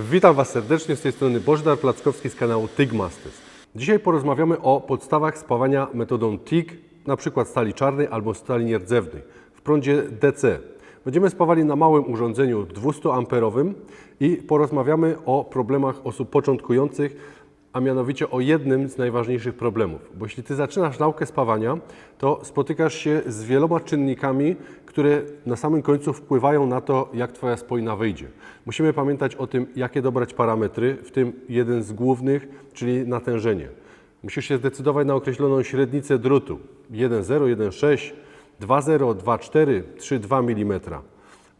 Witam Was serdecznie, z tej strony Bożdar Plackowski z kanału TIG Masters. Dzisiaj porozmawiamy o podstawach spawania metodą TIG, na przykład stali czarnej albo stali nierdzewnej w prądzie DC. Będziemy spawali na małym urządzeniu 200 amperowym i porozmawiamy o problemach osób początkujących, a mianowicie o jednym z najważniejszych problemów. Bo jeśli Ty zaczynasz naukę spawania, to spotykasz się z wieloma czynnikami, które na samym końcu wpływają na to, jak Twoja spojna wyjdzie. Musimy pamiętać o tym, jakie dobrać parametry, w tym jeden z głównych, czyli natężenie. Musisz się zdecydować na określoną średnicę drutu 1,0, 1,6, 2,0, 2,4, 3,2 mm.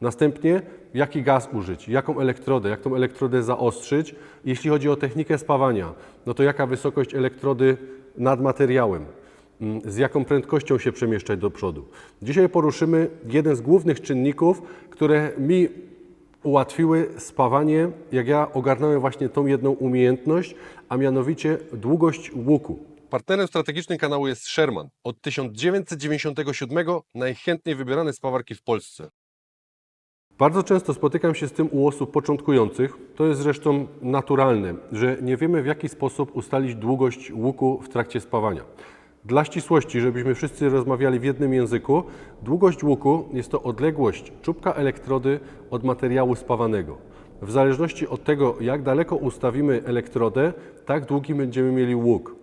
Następnie jaki gaz użyć, jaką elektrodę, jak tą elektrodę zaostrzyć. Jeśli chodzi o technikę spawania, no to jaka wysokość elektrody nad materiałem, mm, z jaką prędkością się przemieszczać do przodu. Dzisiaj poruszymy jeden z głównych czynników, które mi ułatwiły spawanie, jak ja ogarnąłem właśnie tą jedną umiejętność, a mianowicie długość łuku. Partnerem strategicznym kanału jest Sherman. Od 1997 najchętniej wybierane spawarki w Polsce. Bardzo często spotykam się z tym u osób początkujących. To jest zresztą naturalne, że nie wiemy w jaki sposób ustalić długość łuku w trakcie spawania. Dla ścisłości, żebyśmy wszyscy rozmawiali w jednym języku, długość łuku jest to odległość czubka elektrody od materiału spawanego. W zależności od tego, jak daleko ustawimy elektrodę, tak długi będziemy mieli łuk.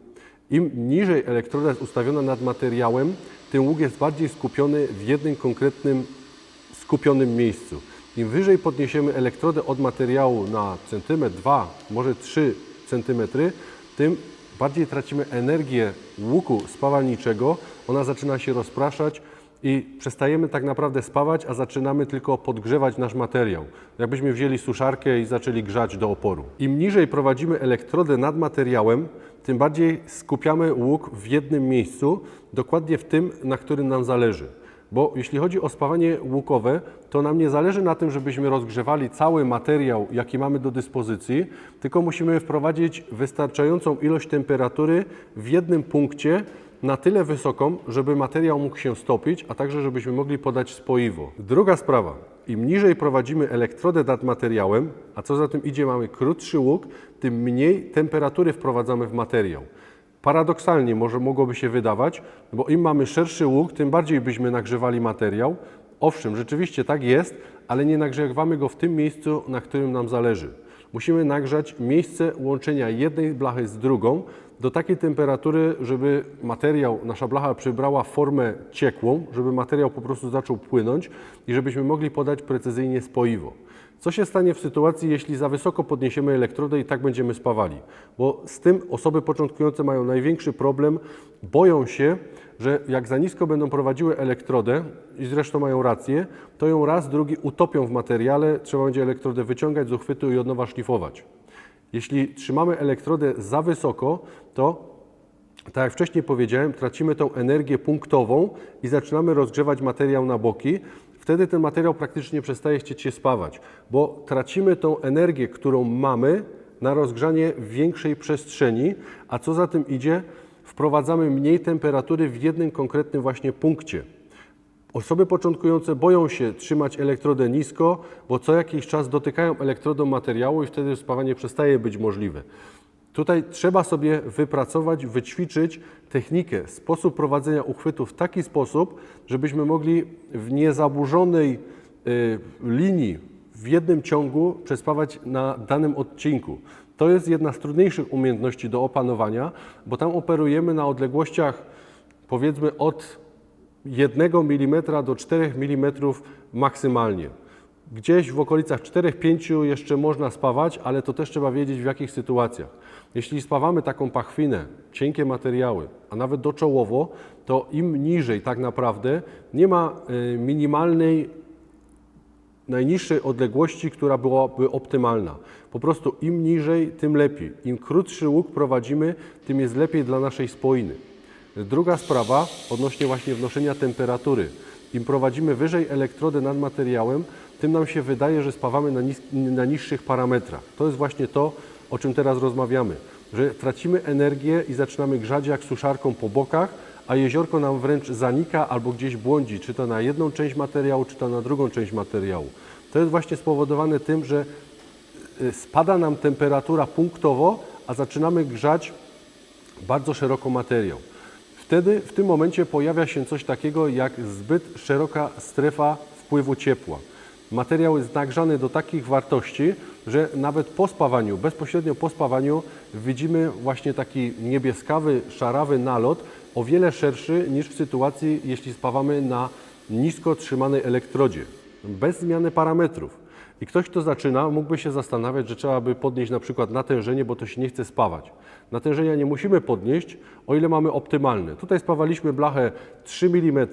Im niżej elektroda jest ustawiona nad materiałem, tym łuk jest bardziej skupiony w jednym konkretnym skupionym miejscu. Im wyżej podniesiemy elektrodę od materiału na centymetr, dwa, może 3 centymetry, tym bardziej tracimy energię łuku spawalniczego, ona zaczyna się rozpraszać i przestajemy tak naprawdę spawać, a zaczynamy tylko podgrzewać nasz materiał. Jakbyśmy wzięli suszarkę i zaczęli grzać do oporu. Im niżej prowadzimy elektrodę nad materiałem, tym bardziej skupiamy łuk w jednym miejscu, dokładnie w tym, na którym nam zależy. Bo jeśli chodzi o spawanie łukowe, to nam nie zależy na tym, żebyśmy rozgrzewali cały materiał, jaki mamy do dyspozycji, tylko musimy wprowadzić wystarczającą ilość temperatury w jednym punkcie, na tyle wysoką, żeby materiał mógł się stopić, a także żebyśmy mogli podać spoiwo. Druga sprawa. Im niżej prowadzimy elektrodę nad materiałem, a co za tym idzie, mamy krótszy łuk, tym mniej temperatury wprowadzamy w materiał. Paradoksalnie może mogłoby się wydawać, bo im mamy szerszy łuk, tym bardziej byśmy nagrzewali materiał. Owszem, rzeczywiście tak jest, ale nie nagrzewamy go w tym miejscu, na którym nam zależy. Musimy nagrzać miejsce łączenia jednej blachy z drugą do takiej temperatury, żeby materiał, nasza blacha przybrała formę ciekłą, żeby materiał po prostu zaczął płynąć i żebyśmy mogli podać precyzyjnie spoiwo. Co się stanie w sytuacji, jeśli za wysoko podniesiemy elektrodę i tak będziemy spawali? Bo z tym osoby początkujące mają największy problem. Boją się, że jak za nisko będą prowadziły elektrodę, i zresztą mają rację, to ją raz, drugi utopią w materiale, trzeba będzie elektrodę wyciągać z uchwytu i od nowa szlifować. Jeśli trzymamy elektrodę za wysoko, to tak jak wcześniej powiedziałem, tracimy tą energię punktową i zaczynamy rozgrzewać materiał na boki. Wtedy ten materiał praktycznie przestaje chcieć się spawać, bo tracimy tą energię, którą mamy na rozgrzanie większej przestrzeni, a co za tym idzie, wprowadzamy mniej temperatury w jednym konkretnym właśnie punkcie. Osoby początkujące boją się trzymać elektrodę nisko, bo co jakiś czas dotykają elektrodą materiału i wtedy spawanie przestaje być możliwe. Tutaj trzeba sobie wypracować, wyćwiczyć technikę, sposób prowadzenia uchwytu w taki sposób, żebyśmy mogli w niezaburzonej y, linii, w jednym ciągu przespawać na danym odcinku. To jest jedna z trudniejszych umiejętności do opanowania, bo tam operujemy na odległościach powiedzmy od 1 mm do 4 mm maksymalnie. Gdzieś w okolicach 4-5 jeszcze można spawać, ale to też trzeba wiedzieć w jakich sytuacjach. Jeśli spawamy taką pachwinę, cienkie materiały, a nawet doczołowo, to im niżej tak naprawdę nie ma y, minimalnej najniższej odległości, która byłaby optymalna. Po prostu im niżej, tym lepiej. Im krótszy łuk prowadzimy, tym jest lepiej dla naszej spoiny. Druga sprawa odnośnie właśnie wnoszenia temperatury. Im prowadzimy wyżej elektrodę nad materiałem, tym nam się wydaje, że spawamy na, na niższych parametrach. To jest właśnie to, o czym teraz rozmawiamy, że tracimy energię i zaczynamy grzać jak suszarką po bokach, a jeziorko nam wręcz zanika albo gdzieś błądzi, czy to na jedną część materiału, czy to na drugą część materiału. To jest właśnie spowodowane tym, że y, spada nam temperatura punktowo, a zaczynamy grzać bardzo szeroko materiał. Wtedy w tym momencie pojawia się coś takiego jak zbyt szeroka strefa wpływu ciepła. Materiał jest nagrzany do takich wartości, że nawet po spawaniu, bezpośrednio po spawaniu widzimy właśnie taki niebieskawy, szarawy nalot, o wiele szerszy niż w sytuacji, jeśli spawamy na nisko trzymanej elektrodzie, bez zmiany parametrów. I ktoś, kto zaczyna, mógłby się zastanawiać, że trzeba by podnieść na przykład natężenie, bo to się nie chce spawać. Natężenia nie musimy podnieść, o ile mamy optymalne. Tutaj spawaliśmy blachę 3 mm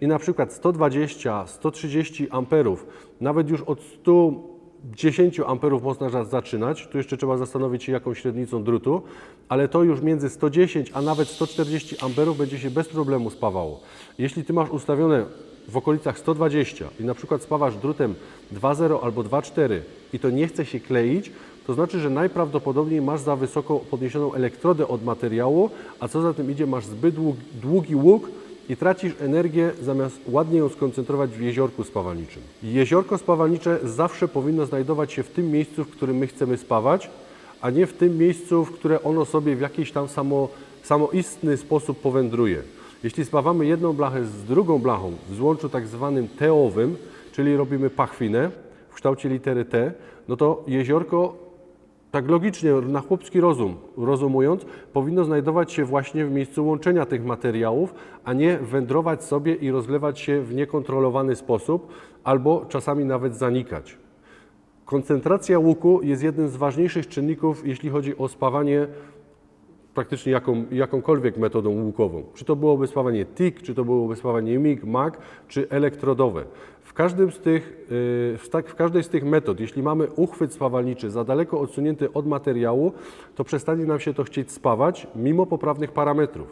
i na przykład 120, 130 amperów, nawet już od 110 amperów można zaczynać. Tu jeszcze trzeba zastanowić się, jaką średnicą drutu, ale to już między 110 a nawet 140 amperów będzie się bez problemu spawało. Jeśli Ty masz ustawione w okolicach 120 i na przykład spawasz drutem 2.0 albo 2.4 i to nie chce się kleić, to znaczy, że najprawdopodobniej masz za wysoko podniesioną elektrodę od materiału, a co za tym idzie, masz zbyt dług- długi łuk i tracisz energię zamiast ładnie ją skoncentrować w jeziorku spawalniczym. Jeziorko spawalnicze zawsze powinno znajdować się w tym miejscu, w którym my chcemy spawać, a nie w tym miejscu, w które ono sobie w jakiś tam samo, samoistny sposób powędruje. Jeśli spawamy jedną blachę z drugą blachą w złączu tak zwanym teowym, czyli robimy pachwinę w kształcie litery T, no to jeziorko tak logicznie, na chłopski rozum, rozumując, powinno znajdować się właśnie w miejscu łączenia tych materiałów, a nie wędrować sobie i rozlewać się w niekontrolowany sposób, albo czasami nawet zanikać. Koncentracja łuku jest jednym z ważniejszych czynników, jeśli chodzi o spawanie praktycznie jaką, jakąkolwiek metodą łukową. Czy to byłoby spawanie TIG, czy to byłoby spawanie MIG, MAG, czy elektrodowe. W, każdym z tych, w, tak, w każdej z tych metod, jeśli mamy uchwyt spawalniczy za daleko odsunięty od materiału, to przestanie nam się to chcieć spawać mimo poprawnych parametrów.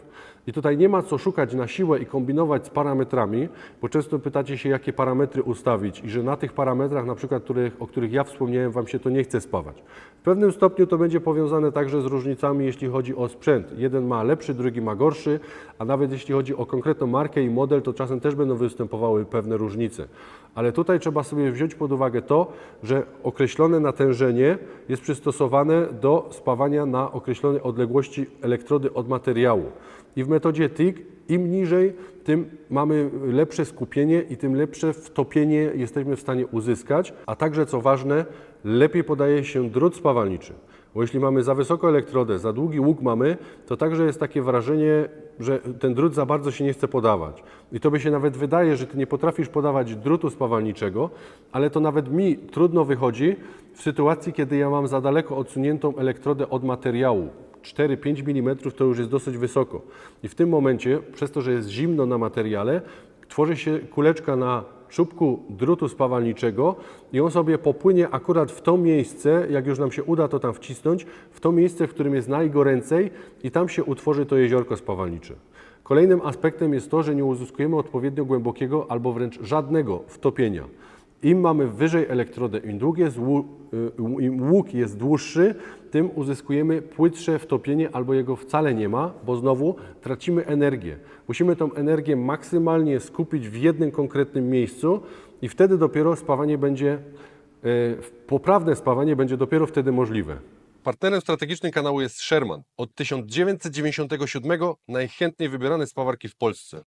I tutaj nie ma co szukać na siłę i kombinować z parametrami, bo często pytacie się, jakie parametry ustawić i że na tych parametrach, na przykład, których, o których ja wspomniałem, Wam się to nie chce spawać. W pewnym stopniu to będzie powiązane także z różnicami, jeśli chodzi o sprzęt. Jeden ma lepszy, drugi ma gorszy, a nawet jeśli chodzi o konkretną markę i model, to czasem też będą występowały pewne różnice. Ale tutaj trzeba sobie wziąć pod uwagę to, że określone natężenie jest przystosowane do spawania na określonej odległości elektrody od materiału. I w metodzie TIG im niżej, tym mamy lepsze skupienie i tym lepsze wtopienie jesteśmy w stanie uzyskać, a także co ważne, lepiej podaje się drut spawalniczy. Bo jeśli mamy za wysoką elektrodę, za długi łuk mamy, to także jest takie wrażenie, że ten drut za bardzo się nie chce podawać. I to by się nawet wydaje, że ty nie potrafisz podawać drutu spawalniczego, ale to nawet mi trudno wychodzi w sytuacji, kiedy ja mam za daleko odsuniętą elektrodę od materiału. 4-5 mm to już jest dosyć wysoko. I w tym momencie, przez to, że jest zimno na materiale, tworzy się kuleczka na czubku drutu spawalniczego i on sobie popłynie akurat w to miejsce, jak już nam się uda to tam wcisnąć, w to miejsce, w którym jest najgoręcej i tam się utworzy to jeziorko spawalnicze. Kolejnym aspektem jest to, że nie uzyskujemy odpowiednio głębokiego albo wręcz żadnego wtopienia. Im mamy wyżej elektrodę, im, długie jest y, im łuk jest dłuższy, tym uzyskujemy płytsze wtopienie albo jego wcale nie ma, bo znowu tracimy energię. Musimy tą energię maksymalnie skupić w jednym konkretnym miejscu i wtedy dopiero spawanie będzie, y, poprawne spawanie będzie dopiero wtedy możliwe. Partnerem strategicznym kanału jest Sherman. Od 1997 najchętniej wybierane spawarki w Polsce.